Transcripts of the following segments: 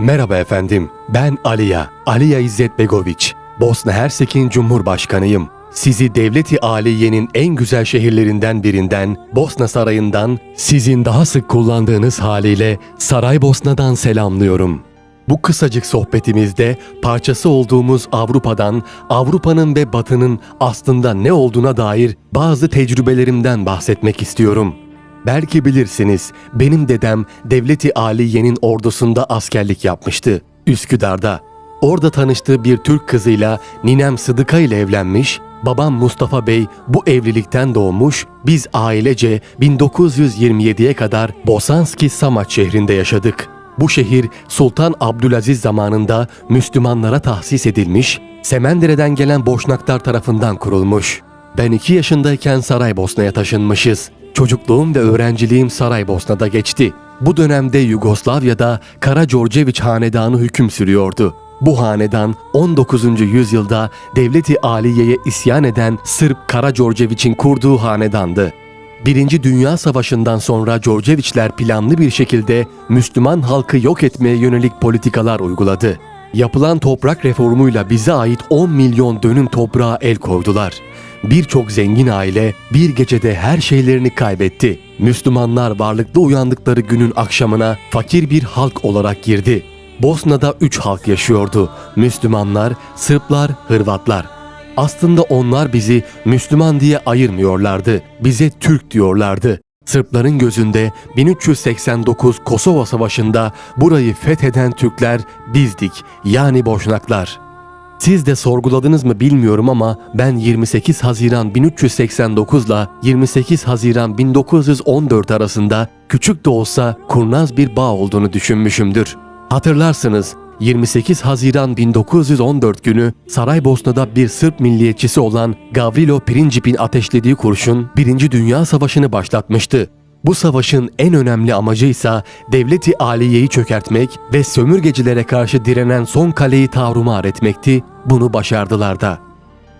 Merhaba efendim, ben Aliya, Aliya İzzet Begoviç. Bosna Hersek'in Cumhurbaşkanıyım. Sizi Devleti Aliye'nin en güzel şehirlerinden birinden, Bosna Sarayı'ndan, sizin daha sık kullandığınız haliyle Saraybosna'dan selamlıyorum. Bu kısacık sohbetimizde parçası olduğumuz Avrupa'dan, Avrupa'nın ve Batı'nın aslında ne olduğuna dair bazı tecrübelerimden bahsetmek istiyorum. Belki bilirsiniz, benim dedem Devleti Aliye'nin ordusunda askerlik yapmıştı, Üsküdar'da. Orada tanıştığı bir Türk kızıyla ninem Sıdıka ile evlenmiş, babam Mustafa Bey bu evlilikten doğmuş, biz ailece 1927'ye kadar Bosanski Samaç şehrinde yaşadık. Bu şehir Sultan Abdülaziz zamanında Müslümanlara tahsis edilmiş, Semendere'den gelen Boşnaklar tarafından kurulmuş. Ben iki yaşındayken Saraybosna'ya taşınmışız. Çocukluğum ve öğrenciliğim Saraybosna'da geçti. Bu dönemde Yugoslavya'da Karađorđević hanedanı hüküm sürüyordu. Bu hanedan 19. yüzyılda Devleti Aliye'ye isyan eden Sırp Karađorđević'in kurduğu hanedandı. Birinci Dünya Savaşı'ndan sonra Djordjeviçler planlı bir şekilde Müslüman halkı yok etmeye yönelik politikalar uyguladı. Yapılan toprak reformuyla bize ait 10 milyon dönüm toprağa el koydular. Birçok zengin aile bir gecede her şeylerini kaybetti. Müslümanlar varlıklı uyandıkları günün akşamına fakir bir halk olarak girdi. Bosna'da üç halk yaşıyordu. Müslümanlar, Sırplar, Hırvatlar. Aslında onlar bizi Müslüman diye ayırmıyorlardı. Bize Türk diyorlardı. Sırpların gözünde 1389 Kosova Savaşı'nda burayı fetheden Türkler bizdik yani Boşnaklar. Siz de sorguladınız mı bilmiyorum ama ben 28 Haziran 1389 ile 28 Haziran 1914 arasında küçük de olsa kurnaz bir bağ olduğunu düşünmüşümdür. Hatırlarsınız 28 Haziran 1914 günü Saraybosna'da bir Sırp milliyetçisi olan Gavrilo Princip'in ateşlediği kurşun 1. Dünya Savaşı'nı başlatmıştı. Bu savaşın en önemli amacı ise Devleti Aliye'yi çökertmek ve sömürgecilere karşı direnen son kaleyi tavrumar etmekti. Bunu başardılar da.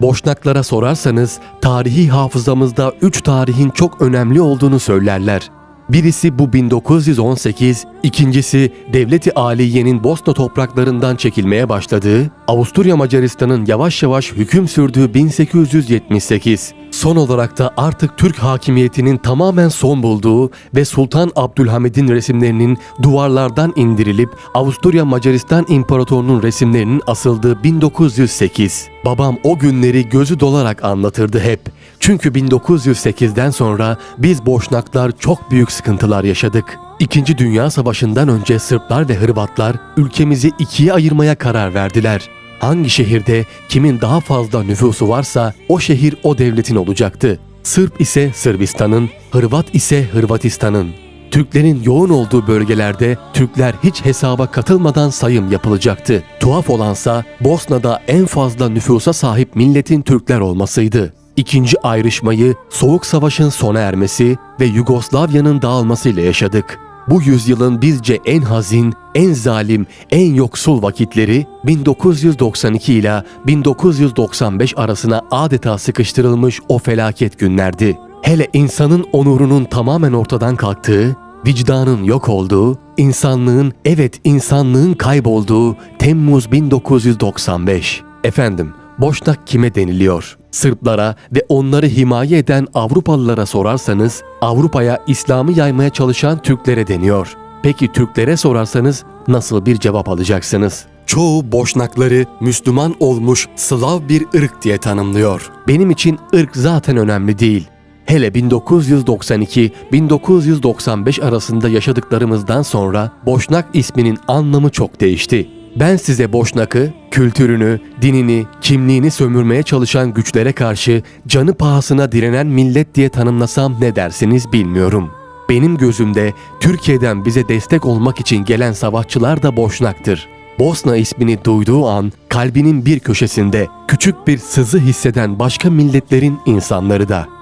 Boşnaklara sorarsanız tarihi hafızamızda üç tarihin çok önemli olduğunu söylerler. Birisi bu 1918, ikincisi Devleti Aliye'nin Bosna topraklarından çekilmeye başladığı, Avusturya Macaristan'ın yavaş yavaş hüküm sürdüğü 1878. Son olarak da artık Türk hakimiyetinin tamamen son bulduğu ve Sultan Abdülhamid'in resimlerinin duvarlardan indirilip Avusturya Macaristan İmparatorluğu'nun resimlerinin asıldığı 1908. Babam o günleri gözü dolarak anlatırdı hep. Çünkü 1908'den sonra biz Boşnaklar çok büyük sıkıntılar yaşadık. İkinci Dünya Savaşı'ndan önce Sırplar ve Hırvatlar ülkemizi ikiye ayırmaya karar verdiler. Hangi şehirde kimin daha fazla nüfusu varsa o şehir o devletin olacaktı. Sırp ise Sırbistan'ın, Hırvat ise Hırvatistan'ın. Türklerin yoğun olduğu bölgelerde Türkler hiç hesaba katılmadan sayım yapılacaktı. Tuhaf olansa Bosna'da en fazla nüfusa sahip milletin Türkler olmasıydı. İkinci ayrışmayı Soğuk Savaş'ın sona ermesi ve Yugoslavya'nın dağılmasıyla yaşadık. Bu yüzyılın bizce en hazin, en zalim, en yoksul vakitleri 1992 ile 1995 arasına adeta sıkıştırılmış o felaket günlerdi. Hele insanın onurunun tamamen ortadan kalktığı, vicdanın yok olduğu, insanlığın evet insanlığın kaybolduğu Temmuz 1995. Efendim, Boşnak kime deniliyor? Sırplara ve onları himaye eden Avrupalılara sorarsanız Avrupa'ya İslam'ı yaymaya çalışan Türklere deniyor. Peki Türklere sorarsanız nasıl bir cevap alacaksınız? Çoğu Boşnakları Müslüman olmuş Slav bir ırk diye tanımlıyor. Benim için ırk zaten önemli değil. Hele 1992-1995 arasında yaşadıklarımızdan sonra Boşnak isminin anlamı çok değişti. Ben size Boşnak'ı, kültürünü, dinini, kimliğini sömürmeye çalışan güçlere karşı canı pahasına direnen millet diye tanımlasam ne dersiniz bilmiyorum. Benim gözümde Türkiye'den bize destek olmak için gelen savaşçılar da Boşnak'tır. Bosna ismini duyduğu an kalbinin bir köşesinde küçük bir sızı hisseden başka milletlerin insanları da.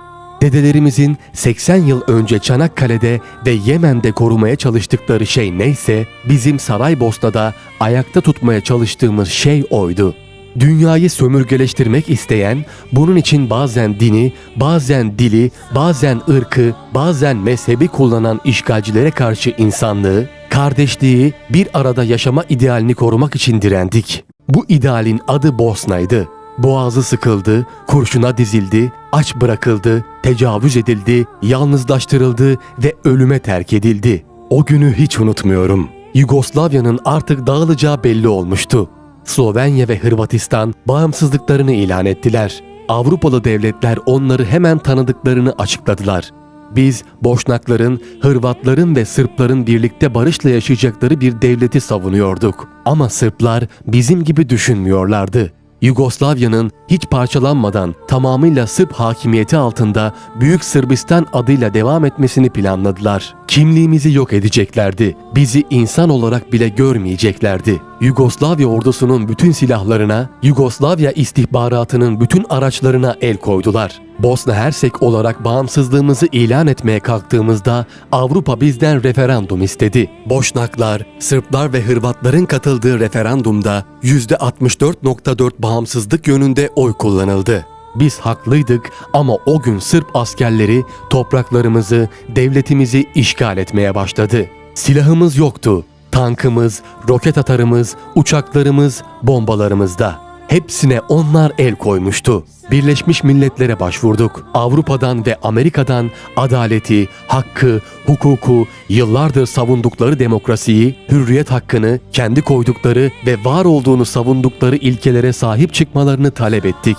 Dedelerimizin 80 yıl önce Çanakkale'de ve Yemen'de korumaya çalıştıkları şey neyse bizim Saraybosna'da ayakta tutmaya çalıştığımız şey oydu. Dünyayı sömürgeleştirmek isteyen, bunun için bazen dini, bazen dili, bazen ırkı, bazen mezhebi kullanan işgalcilere karşı insanlığı, kardeşliği, bir arada yaşama idealini korumak için direndik. Bu idealin adı Bosna'ydı. Boğazı sıkıldı, kurşuna dizildi, aç bırakıldı, tecavüz edildi, yalnızlaştırıldı ve ölüme terk edildi. O günü hiç unutmuyorum. Yugoslavya'nın artık dağılacağı belli olmuştu. Slovenya ve Hırvatistan bağımsızlıklarını ilan ettiler. Avrupalı devletler onları hemen tanıdıklarını açıkladılar. Biz Boşnakların, Hırvatların ve Sırpların birlikte barışla yaşayacakları bir devleti savunuyorduk. Ama Sırplar bizim gibi düşünmüyorlardı. Yugoslavya'nın hiç parçalanmadan tamamıyla Sırp hakimiyeti altında Büyük Sırbistan adıyla devam etmesini planladılar. Kimliğimizi yok edeceklerdi. Bizi insan olarak bile görmeyeceklerdi. Yugoslavya ordusunun bütün silahlarına, Yugoslavya istihbaratının bütün araçlarına el koydular. Bosna Hersek olarak bağımsızlığımızı ilan etmeye kalktığımızda Avrupa bizden referandum istedi. Boşnaklar, Sırplar ve Hırvatların katıldığı referandumda %64.4 bağımsızlık yönünde oy kullanıldı. Biz haklıydık ama o gün Sırp askerleri topraklarımızı, devletimizi işgal etmeye başladı. Silahımız yoktu. Tankımız, roket atarımız, uçaklarımız, bombalarımız da. Hepsine onlar el koymuştu. Birleşmiş Milletler'e başvurduk. Avrupa'dan ve Amerika'dan adaleti, hakkı, hukuku, yıllardır savundukları demokrasiyi, hürriyet hakkını, kendi koydukları ve var olduğunu savundukları ilkelere sahip çıkmalarını talep ettik.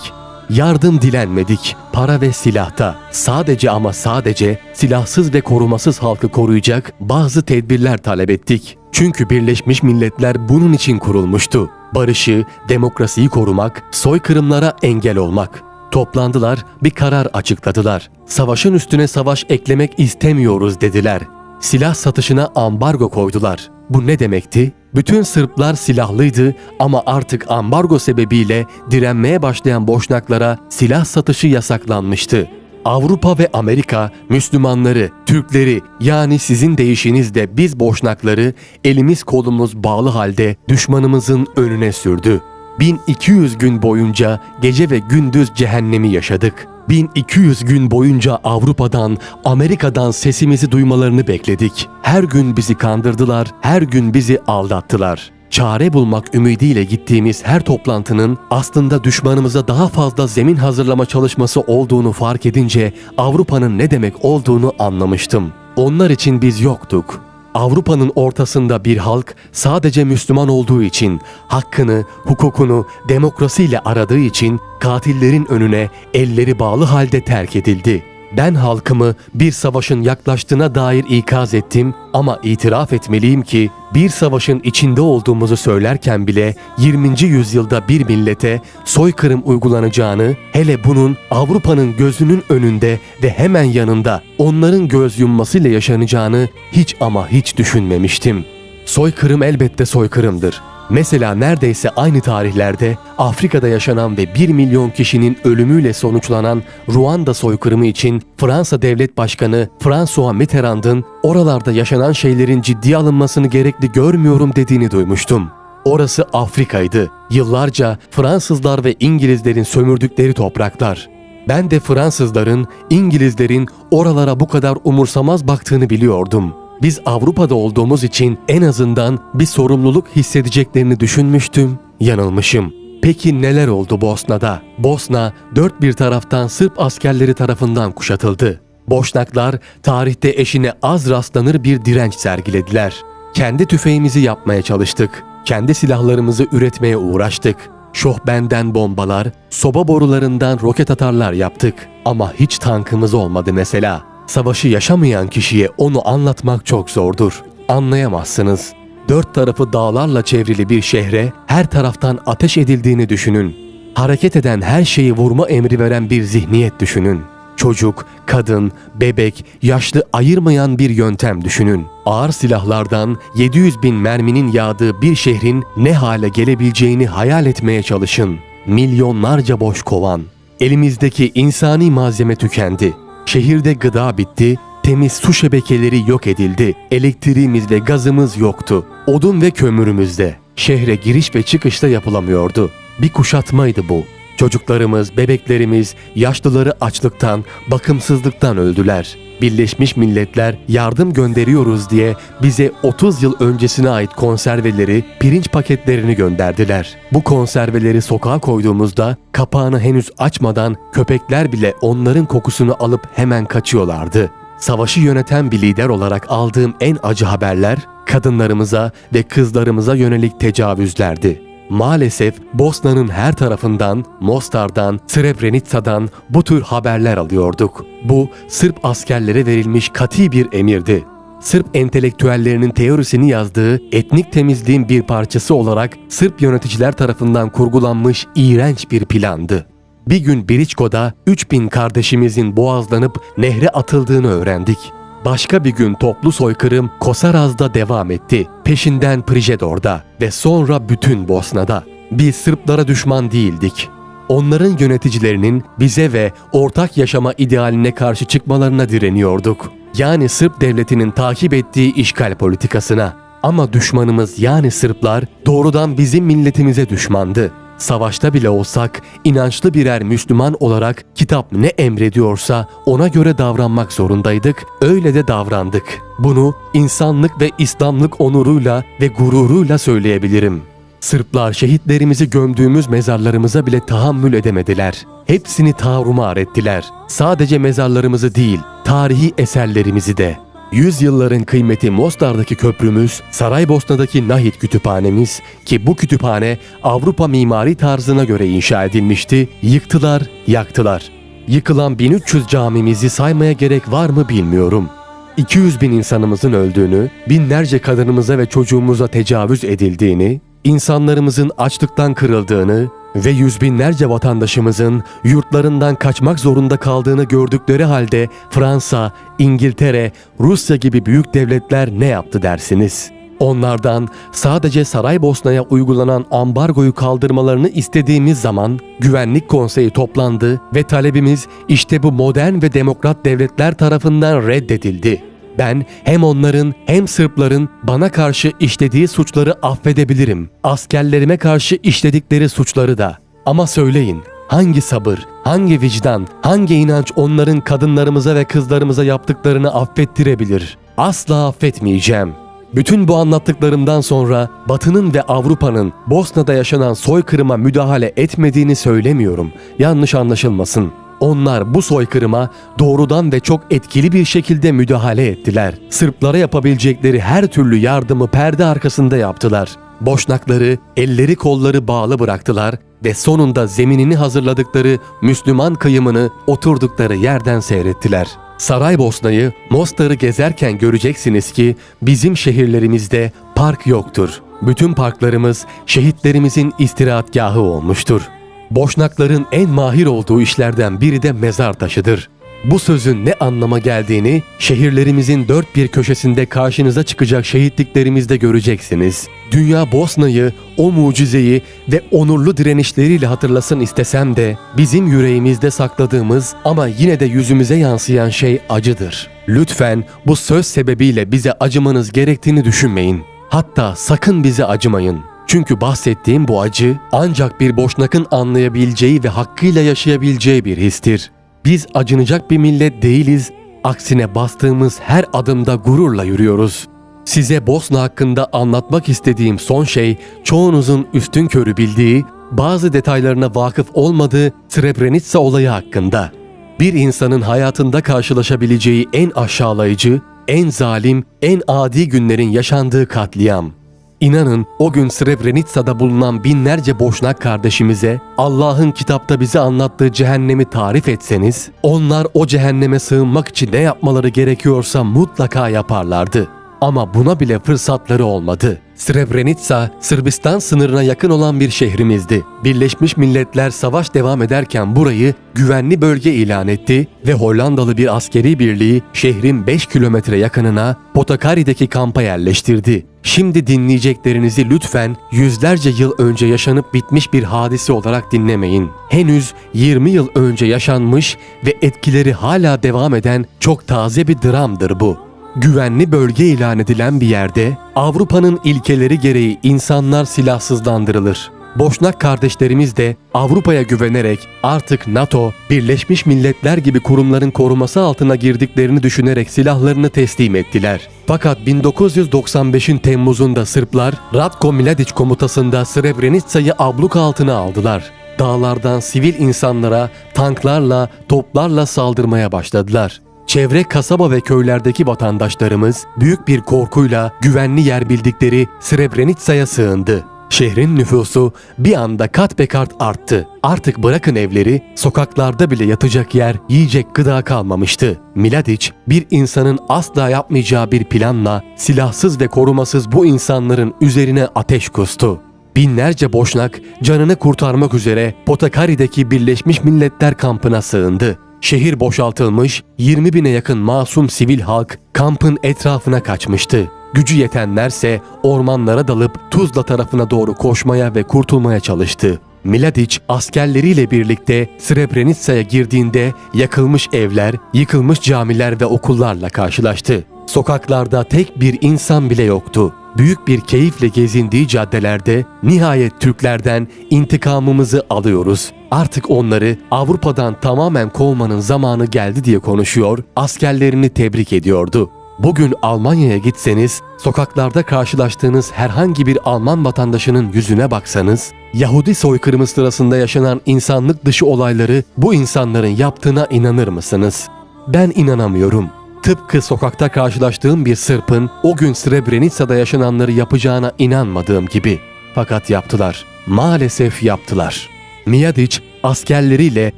Yardım dilenmedik. Para ve silahta. Sadece ama sadece silahsız ve korumasız halkı koruyacak bazı tedbirler talep ettik. Çünkü Birleşmiş Milletler bunun için kurulmuştu. Barışı, demokrasiyi korumak, soykırımlara engel olmak. Toplandılar, bir karar açıkladılar. Savaşın üstüne savaş eklemek istemiyoruz dediler. Silah satışına ambargo koydular. Bu ne demekti? Bütün Sırplar silahlıydı ama artık ambargo sebebiyle direnmeye başlayan boşnaklara silah satışı yasaklanmıştı. Avrupa ve Amerika Müslümanları, Türkleri yani sizin deyişinizde biz boşnakları elimiz kolumuz bağlı halde düşmanımızın önüne sürdü. 1200 gün boyunca gece ve gündüz cehennemi yaşadık. 1200 gün boyunca Avrupa'dan, Amerika'dan sesimizi duymalarını bekledik. Her gün bizi kandırdılar, her gün bizi aldattılar. Çare bulmak ümidiyle gittiğimiz her toplantının aslında düşmanımıza daha fazla zemin hazırlama çalışması olduğunu fark edince Avrupa'nın ne demek olduğunu anlamıştım. Onlar için biz yoktuk. Avrupa'nın ortasında bir halk sadece Müslüman olduğu için, hakkını, hukukunu demokrasiyle aradığı için katillerin önüne elleri bağlı halde terk edildi. Ben halkımı bir savaşın yaklaştığına dair ikaz ettim ama itiraf etmeliyim ki bir savaşın içinde olduğumuzu söylerken bile 20. yüzyılda bir millete soykırım uygulanacağını, hele bunun Avrupa'nın gözünün önünde ve hemen yanında onların göz yummasıyla yaşanacağını hiç ama hiç düşünmemiştim. Soykırım elbette soykırımdır. Mesela neredeyse aynı tarihlerde Afrika'da yaşanan ve 1 milyon kişinin ölümüyle sonuçlanan Ruanda soykırımı için Fransa Devlet Başkanı François Mitterrand'ın oralarda yaşanan şeylerin ciddiye alınmasını gerekli görmüyorum dediğini duymuştum. Orası Afrika'ydı. Yıllarca Fransızlar ve İngilizlerin sömürdükleri topraklar. Ben de Fransızların, İngilizlerin oralara bu kadar umursamaz baktığını biliyordum. Biz Avrupa'da olduğumuz için en azından bir sorumluluk hissedeceklerini düşünmüştüm, yanılmışım. Peki neler oldu Bosna'da? Bosna dört bir taraftan Sırp askerleri tarafından kuşatıldı. Boşnaklar tarihte eşine az rastlanır bir direnç sergilediler. Kendi tüfeğimizi yapmaya çalıştık. Kendi silahlarımızı üretmeye uğraştık. Şohbenden bombalar, soba borularından roket atarlar yaptık. Ama hiç tankımız olmadı mesela. Savaşı yaşamayan kişiye onu anlatmak çok zordur. Anlayamazsınız. Dört tarafı dağlarla çevrili bir şehre her taraftan ateş edildiğini düşünün. Hareket eden her şeyi vurma emri veren bir zihniyet düşünün. Çocuk, kadın, bebek, yaşlı ayırmayan bir yöntem düşünün. Ağır silahlardan 700 bin merminin yağdığı bir şehrin ne hale gelebileceğini hayal etmeye çalışın. Milyonlarca boş kovan. Elimizdeki insani malzeme tükendi. Şehirde gıda bitti, temiz su şebekeleri yok edildi. Elektriğimiz ve gazımız yoktu. Odun ve kömürümüz de. Şehre giriş ve çıkışta yapılamıyordu. Bir kuşatmaydı bu. Çocuklarımız, bebeklerimiz, yaşlıları açlıktan, bakımsızlıktan öldüler. Birleşmiş Milletler yardım gönderiyoruz diye bize 30 yıl öncesine ait konserveleri, pirinç paketlerini gönderdiler. Bu konserveleri sokağa koyduğumuzda kapağını henüz açmadan köpekler bile onların kokusunu alıp hemen kaçıyorlardı. Savaşı yöneten bir lider olarak aldığım en acı haberler kadınlarımıza ve kızlarımıza yönelik tecavüzlerdi. Maalesef Bosna'nın her tarafından, Mostar'dan, Srebrenica'dan bu tür haberler alıyorduk. Bu Sırp askerlere verilmiş kati bir emirdi. Sırp entelektüellerinin teorisini yazdığı etnik temizliğin bir parçası olarak Sırp yöneticiler tarafından kurgulanmış iğrenç bir plandı. Bir gün Biriçko'da 3000 kardeşimizin boğazlanıp nehre atıldığını öğrendik. Başka bir gün toplu soykırım Kosaraz'da devam etti. Peşinden Prijedor'da ve sonra bütün Bosna'da. Biz Sırplara düşman değildik. Onların yöneticilerinin bize ve ortak yaşama idealine karşı çıkmalarına direniyorduk. Yani Sırp devletinin takip ettiği işgal politikasına. Ama düşmanımız yani Sırplar doğrudan bizim milletimize düşmandı. Savaşta bile olsak inançlı birer Müslüman olarak kitap ne emrediyorsa ona göre davranmak zorundaydık. Öyle de davrandık. Bunu insanlık ve İslamlık onuruyla ve gururuyla söyleyebilirim. Sırplar şehitlerimizi gömdüğümüz mezarlarımıza bile tahammül edemediler. Hepsini tarumar ettiler. Sadece mezarlarımızı değil, tarihi eserlerimizi de. Yüzyılların kıymeti Mostar'daki köprümüz, Saraybosna'daki Nahit kütüphanemiz ki bu kütüphane Avrupa mimari tarzına göre inşa edilmişti, yıktılar, yaktılar. Yıkılan 1300 camimizi saymaya gerek var mı bilmiyorum. 200 bin insanımızın öldüğünü, binlerce kadınımıza ve çocuğumuza tecavüz edildiğini, insanlarımızın açlıktan kırıldığını ve yüz binlerce vatandaşımızın yurtlarından kaçmak zorunda kaldığını gördükleri halde Fransa, İngiltere, Rusya gibi büyük devletler ne yaptı dersiniz? Onlardan sadece Saraybosna'ya uygulanan ambargoyu kaldırmalarını istediğimiz zaman Güvenlik Konseyi toplandı ve talebimiz işte bu modern ve demokrat devletler tarafından reddedildi. Ben hem onların hem Sırpların bana karşı işlediği suçları affedebilirim. Askerlerime karşı işledikleri suçları da. Ama söyleyin, hangi sabır, hangi vicdan, hangi inanç onların kadınlarımıza ve kızlarımıza yaptıklarını affettirebilir? Asla affetmeyeceğim. Bütün bu anlattıklarımdan sonra Batı'nın ve Avrupa'nın Bosna'da yaşanan soykırıma müdahale etmediğini söylemiyorum. Yanlış anlaşılmasın. Onlar bu soykırıma doğrudan ve çok etkili bir şekilde müdahale ettiler. Sırplara yapabilecekleri her türlü yardımı perde arkasında yaptılar. Boşnakları elleri kolları bağlı bıraktılar ve sonunda zeminini hazırladıkları Müslüman kıyımını oturdukları yerden seyrettiler. Saraybosna'yı, Mostar'ı gezerken göreceksiniz ki bizim şehirlerimizde park yoktur. Bütün parklarımız şehitlerimizin istirahatgahı olmuştur. Boşnakların en mahir olduğu işlerden biri de mezar taşıdır. Bu sözün ne anlama geldiğini şehirlerimizin dört bir köşesinde karşınıza çıkacak şehitliklerimizde göreceksiniz. Dünya Bosna'yı, o mucizeyi ve onurlu direnişleriyle hatırlasın istesem de bizim yüreğimizde sakladığımız ama yine de yüzümüze yansıyan şey acıdır. Lütfen bu söz sebebiyle bize acımanız gerektiğini düşünmeyin. Hatta sakın bize acımayın. Çünkü bahsettiğim bu acı ancak bir boşnakın anlayabileceği ve hakkıyla yaşayabileceği bir histir. Biz acınacak bir millet değiliz, aksine bastığımız her adımda gururla yürüyoruz. Size Bosna hakkında anlatmak istediğim son şey çoğunuzun üstün körü bildiği, bazı detaylarına vakıf olmadığı Srebrenica olayı hakkında. Bir insanın hayatında karşılaşabileceği en aşağılayıcı, en zalim, en adi günlerin yaşandığı katliam. İnanın o gün Srebrenica'da bulunan binlerce boşnak kardeşimize Allah'ın kitapta bize anlattığı cehennemi tarif etseniz, onlar o cehenneme sığınmak için ne yapmaları gerekiyorsa mutlaka yaparlardı. Ama buna bile fırsatları olmadı. Srebrenica, Sırbistan sınırına yakın olan bir şehrimizdi. Birleşmiş Milletler savaş devam ederken burayı güvenli bölge ilan etti ve Hollandalı bir askeri birliği şehrin 5 kilometre yakınına Potakari'deki kampa yerleştirdi. Şimdi dinleyeceklerinizi lütfen yüzlerce yıl önce yaşanıp bitmiş bir hadise olarak dinlemeyin. Henüz 20 yıl önce yaşanmış ve etkileri hala devam eden çok taze bir dramdır bu. Güvenli bölge ilan edilen bir yerde Avrupa'nın ilkeleri gereği insanlar silahsızlandırılır. Boşnak kardeşlerimiz de Avrupa'ya güvenerek artık NATO, Birleşmiş Milletler gibi kurumların koruması altına girdiklerini düşünerek silahlarını teslim ettiler. Fakat 1995'in Temmuz'unda Sırplar Ratko Mladic komutasında Srebrenica'yı abluk altına aldılar. Dağlardan sivil insanlara tanklarla, toplarla saldırmaya başladılar. Çevre kasaba ve köylerdeki vatandaşlarımız büyük bir korkuyla güvenli yer bildikleri Srebrenica'ya sığındı. Şehrin nüfusu bir anda kat be kat arttı. Artık bırakın evleri, sokaklarda bile yatacak yer, yiyecek gıda kalmamıştı. Miladic, bir insanın asla yapmayacağı bir planla silahsız ve korumasız bu insanların üzerine ateş kustu. Binlerce boşnak canını kurtarmak üzere Potakari'deki Birleşmiş Milletler kampına sığındı. Şehir boşaltılmış, 20 bine yakın masum sivil halk kampın etrafına kaçmıştı. Gücü yetenlerse ormanlara dalıp Tuzla tarafına doğru koşmaya ve kurtulmaya çalıştı. Miladic askerleriyle birlikte Srebrenica'ya girdiğinde yakılmış evler, yıkılmış camiler ve okullarla karşılaştı. Sokaklarda tek bir insan bile yoktu. Büyük bir keyifle gezindiği caddelerde nihayet Türklerden intikamımızı alıyoruz. Artık onları Avrupa'dan tamamen kovmanın zamanı geldi diye konuşuyor, askerlerini tebrik ediyordu. Bugün Almanya'ya gitseniz, sokaklarda karşılaştığınız herhangi bir Alman vatandaşının yüzüne baksanız, Yahudi soykırımı sırasında yaşanan insanlık dışı olayları bu insanların yaptığına inanır mısınız? Ben inanamıyorum. Tıpkı sokakta karşılaştığım bir Sırp'ın o gün Srebrenica'da yaşananları yapacağına inanmadığım gibi. Fakat yaptılar. Maalesef yaptılar. Miyadic askerleriyle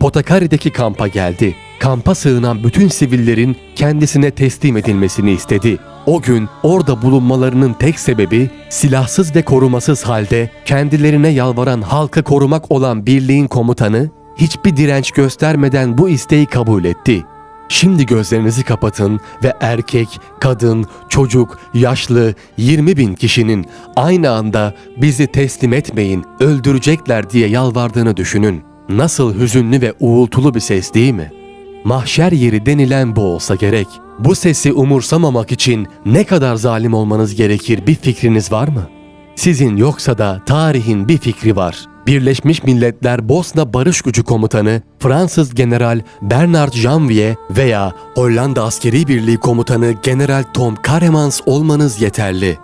Potakari'deki kampa geldi. Kampa sığınan bütün sivillerin kendisine teslim edilmesini istedi. O gün orada bulunmalarının tek sebebi silahsız ve korumasız halde kendilerine yalvaran halkı korumak olan birliğin komutanı hiçbir direnç göstermeden bu isteği kabul etti. Şimdi gözlerinizi kapatın ve erkek, kadın, çocuk, yaşlı 20 bin kişinin aynı anda bizi teslim etmeyin, öldürecekler diye yalvardığını düşünün. Nasıl hüzünlü ve uğultulu bir ses değil mi? Mahşer yeri denilen bu olsa gerek. Bu sesi umursamamak için ne kadar zalim olmanız gerekir bir fikriniz var mı? Sizin yoksa da tarihin bir fikri var. Birleşmiş Milletler Bosna Barış Gücü Komutanı Fransız General Bernard Janvier veya Hollanda Askeri Birliği Komutanı General Tom Karemans olmanız yeterli.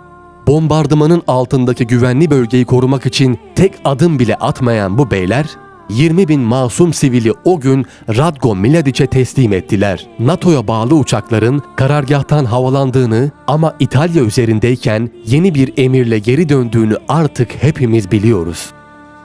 Bombardımanın altındaki güvenli bölgeyi korumak için tek adım bile atmayan bu beyler 20 bin masum sivili o gün Radko Mladic'e teslim ettiler. NATO'ya bağlı uçakların karargahtan havalandığını ama İtalya üzerindeyken yeni bir emirle geri döndüğünü artık hepimiz biliyoruz.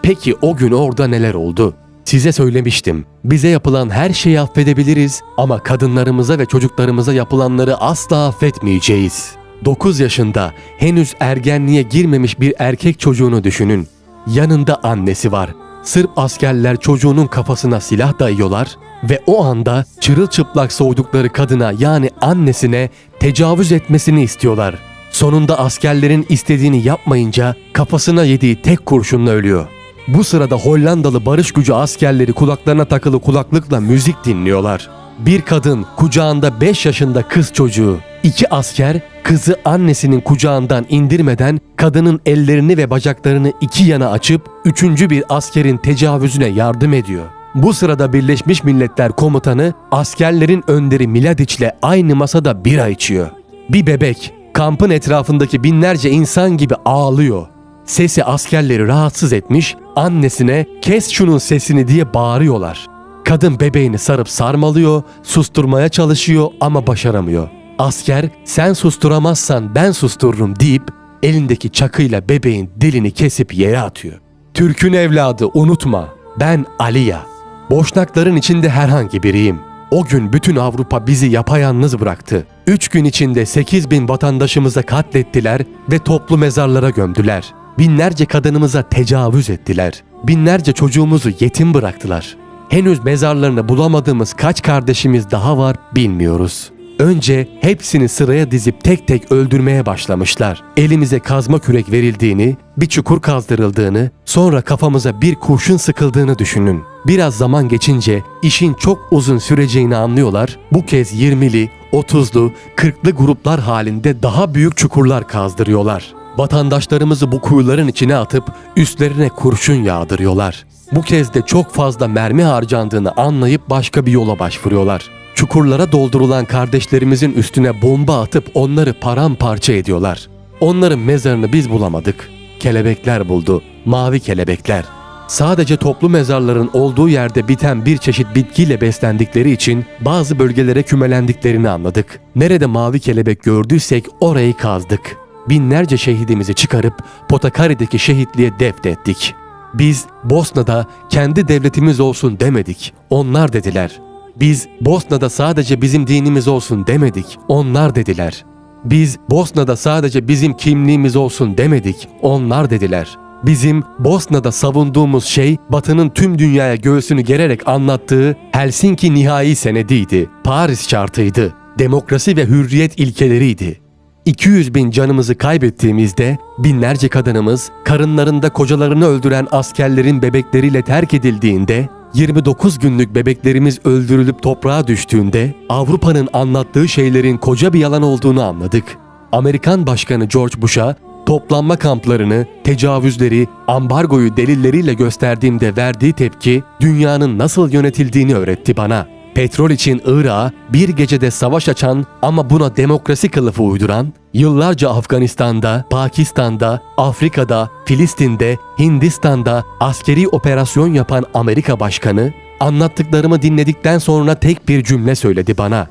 Peki o gün orada neler oldu? Size söylemiştim. Bize yapılan her şeyi affedebiliriz ama kadınlarımıza ve çocuklarımıza yapılanları asla affetmeyeceğiz. 9 yaşında henüz ergenliğe girmemiş bir erkek çocuğunu düşünün. Yanında annesi var. Sırp askerler çocuğunun kafasına silah dayıyorlar ve o anda çırılçıplak soğudukları kadına yani annesine tecavüz etmesini istiyorlar. Sonunda askerlerin istediğini yapmayınca kafasına yediği tek kurşunla ölüyor. Bu sırada Hollandalı barış gücü askerleri kulaklarına takılı kulaklıkla müzik dinliyorlar. Bir kadın kucağında 5 yaşında kız çocuğu. İki asker kızı annesinin kucağından indirmeden kadının ellerini ve bacaklarını iki yana açıp üçüncü bir askerin tecavüzüne yardım ediyor. Bu sırada Birleşmiş Milletler Komutanı askerlerin önderi Mladiç'le aynı masada bira içiyor. Bir bebek kampın etrafındaki binlerce insan gibi ağlıyor. Sesi askerleri rahatsız etmiş, annesine kes şunun sesini diye bağırıyorlar. Kadın bebeğini sarıp sarmalıyor, susturmaya çalışıyor ama başaramıyor. Asker sen susturamazsan ben sustururum deyip elindeki çakıyla bebeğin dilini kesip yere atıyor. Türk'ün evladı unutma ben Aliya. Boşnakların içinde herhangi biriyim. O gün bütün Avrupa bizi yapayalnız bıraktı. Üç gün içinde 8 bin vatandaşımıza katlettiler ve toplu mezarlara gömdüler. Binlerce kadınımıza tecavüz ettiler. Binlerce çocuğumuzu yetim bıraktılar. Henüz mezarlarını bulamadığımız kaç kardeşimiz daha var bilmiyoruz. Önce hepsini sıraya dizip tek tek öldürmeye başlamışlar. Elimize kazma kürek verildiğini, bir çukur kazdırıldığını, sonra kafamıza bir kurşun sıkıldığını düşünün. Biraz zaman geçince işin çok uzun süreceğini anlıyorlar. Bu kez 20'li, 30'lu, 40'lı gruplar halinde daha büyük çukurlar kazdırıyorlar. Vatandaşlarımızı bu kuyuların içine atıp üstlerine kurşun yağdırıyorlar. Bu kez de çok fazla mermi harcandığını anlayıp başka bir yola başvuruyorlar. Çukurlara doldurulan kardeşlerimizin üstüne bomba atıp onları paramparça ediyorlar. Onların mezarını biz bulamadık. Kelebekler buldu. Mavi kelebekler. Sadece toplu mezarların olduğu yerde biten bir çeşit bitkiyle beslendikleri için bazı bölgelere kümelendiklerini anladık. Nerede mavi kelebek gördüysek orayı kazdık. Binlerce şehidimizi çıkarıp Potakari'deki şehitliğe defnettik. Biz Bosna'da kendi devletimiz olsun demedik. Onlar dediler. Biz Bosna'da sadece bizim dinimiz olsun demedik. Onlar dediler. Biz Bosna'da sadece bizim kimliğimiz olsun demedik. Onlar dediler. Bizim Bosna'da savunduğumuz şey Batı'nın tüm dünyaya göğsünü gererek anlattığı Helsinki nihai senediydi. Paris şartıydı. Demokrasi ve hürriyet ilkeleriydi. 200 bin canımızı kaybettiğimizde binlerce kadınımız karınlarında kocalarını öldüren askerlerin bebekleriyle terk edildiğinde 29 günlük bebeklerimiz öldürülüp toprağa düştüğünde Avrupa'nın anlattığı şeylerin koca bir yalan olduğunu anladık. Amerikan Başkanı George Bush'a toplanma kamplarını, tecavüzleri, ambargoyu delilleriyle gösterdiğimde verdiği tepki dünyanın nasıl yönetildiğini öğretti bana. Petrol için Irak'a bir gecede savaş açan ama buna demokrasi kılıfı uyduran, yıllarca Afganistan'da, Pakistan'da, Afrika'da, Filistin'de, Hindistan'da askeri operasyon yapan Amerika Başkanı, anlattıklarımı dinledikten sonra tek bir cümle söyledi bana.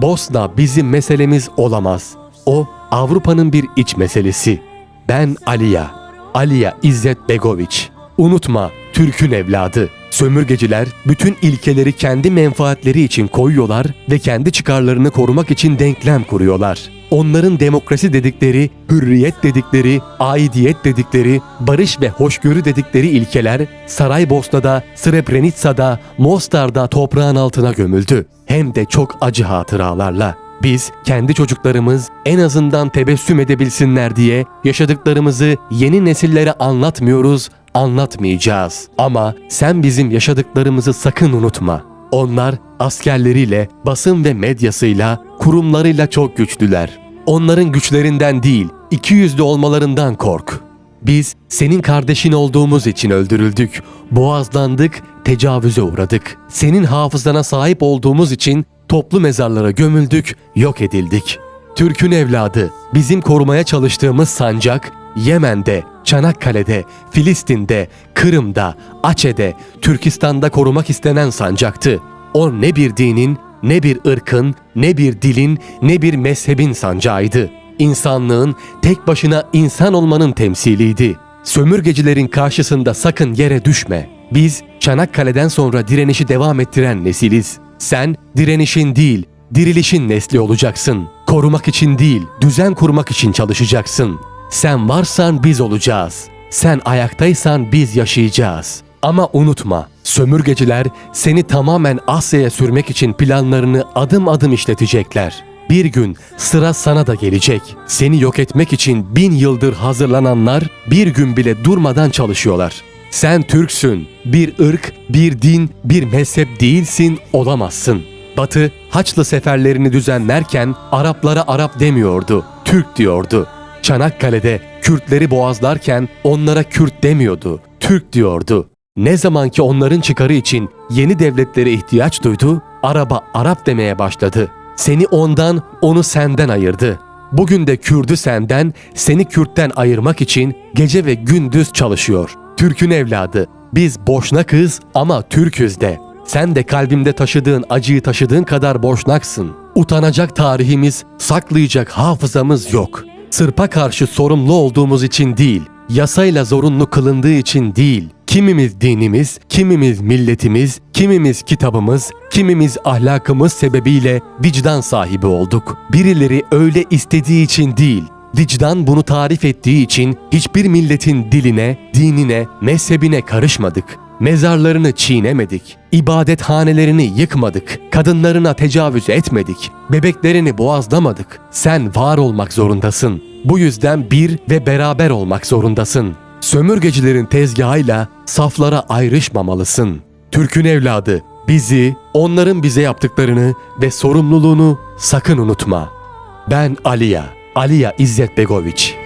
Bosna bizim meselemiz olamaz. O Avrupa'nın bir iç meselesi. Ben Aliya. Aliya İzzet Begoviç. Unutma Türk'ün evladı. Sömürgeciler bütün ilkeleri kendi menfaatleri için koyuyorlar ve kendi çıkarlarını korumak için denklem kuruyorlar. Onların demokrasi dedikleri, hürriyet dedikleri, aidiyet dedikleri, barış ve hoşgörü dedikleri ilkeler Saraybosna'da, Srebrenica'da, Mostar'da toprağın altına gömüldü. Hem de çok acı hatıralarla. Biz kendi çocuklarımız en azından tebessüm edebilsinler diye yaşadıklarımızı yeni nesillere anlatmıyoruz, anlatmayacağız. Ama sen bizim yaşadıklarımızı sakın unutma. Onlar askerleriyle, basın ve medyasıyla, kurumlarıyla çok güçlüler. Onların güçlerinden değil, iki yüzlü olmalarından kork. Biz senin kardeşin olduğumuz için öldürüldük, boğazlandık, tecavüze uğradık. Senin hafızana sahip olduğumuz için toplu mezarlara gömüldük, yok edildik. Türk'ün evladı, bizim korumaya çalıştığımız sancak, Yemen'de, Çanakkale'de, Filistin'de, Kırım'da, Açe'de, Türkistan'da korumak istenen sancaktı. O ne bir dinin, ne bir ırkın, ne bir dilin, ne bir mezhebin sancağıydı. İnsanlığın tek başına insan olmanın temsiliydi. Sömürgecilerin karşısında sakın yere düşme. Biz Çanakkale'den sonra direnişi devam ettiren nesiliz. Sen direnişin değil, dirilişin nesli olacaksın. Korumak için değil, düzen kurmak için çalışacaksın. Sen varsan biz olacağız. Sen ayaktaysan biz yaşayacağız. Ama unutma, sömürgeciler seni tamamen Asya'ya sürmek için planlarını adım adım işletecekler. Bir gün sıra sana da gelecek. Seni yok etmek için bin yıldır hazırlananlar bir gün bile durmadan çalışıyorlar. Sen Türksün. Bir ırk, bir din, bir mezhep değilsin, olamazsın. Batı Haçlı seferlerini düzenlerken Araplara Arap demiyordu, Türk diyordu. Çanakkale'de Kürtleri boğazlarken onlara Kürt demiyordu, Türk diyordu. Ne zaman ki onların çıkarı için yeni devletlere ihtiyaç duydu, Araba Arap demeye başladı. Seni ondan, onu senden ayırdı. Bugün de Kürdü senden, seni Kürt'ten ayırmak için gece ve gündüz çalışıyor. Türk'ün evladı. Biz boşnakız ama Türk'üz de. Sen de kalbimde taşıdığın acıyı taşıdığın kadar boşnaksın. Utanacak tarihimiz, saklayacak hafızamız yok. Sırpa karşı sorumlu olduğumuz için değil, yasayla zorunlu kılındığı için değil, kimimiz dinimiz, kimimiz milletimiz, kimimiz kitabımız, kimimiz ahlakımız sebebiyle vicdan sahibi olduk. Birileri öyle istediği için değil, vicdan bunu tarif ettiği için hiçbir milletin diline, dinine, mezhebine karışmadık. Mezarlarını çiğnemedik. ibadethanelerini yıkmadık. Kadınlarına tecavüz etmedik. Bebeklerini boğazlamadık. Sen var olmak zorundasın. Bu yüzden bir ve beraber olmak zorundasın. Sömürgecilerin tezgahıyla saflara ayrışmamalısın. Türk'ün evladı, bizi, onların bize yaptıklarını ve sorumluluğunu sakın unutma. Ben Aliya, Aliya İzzet Begoviç.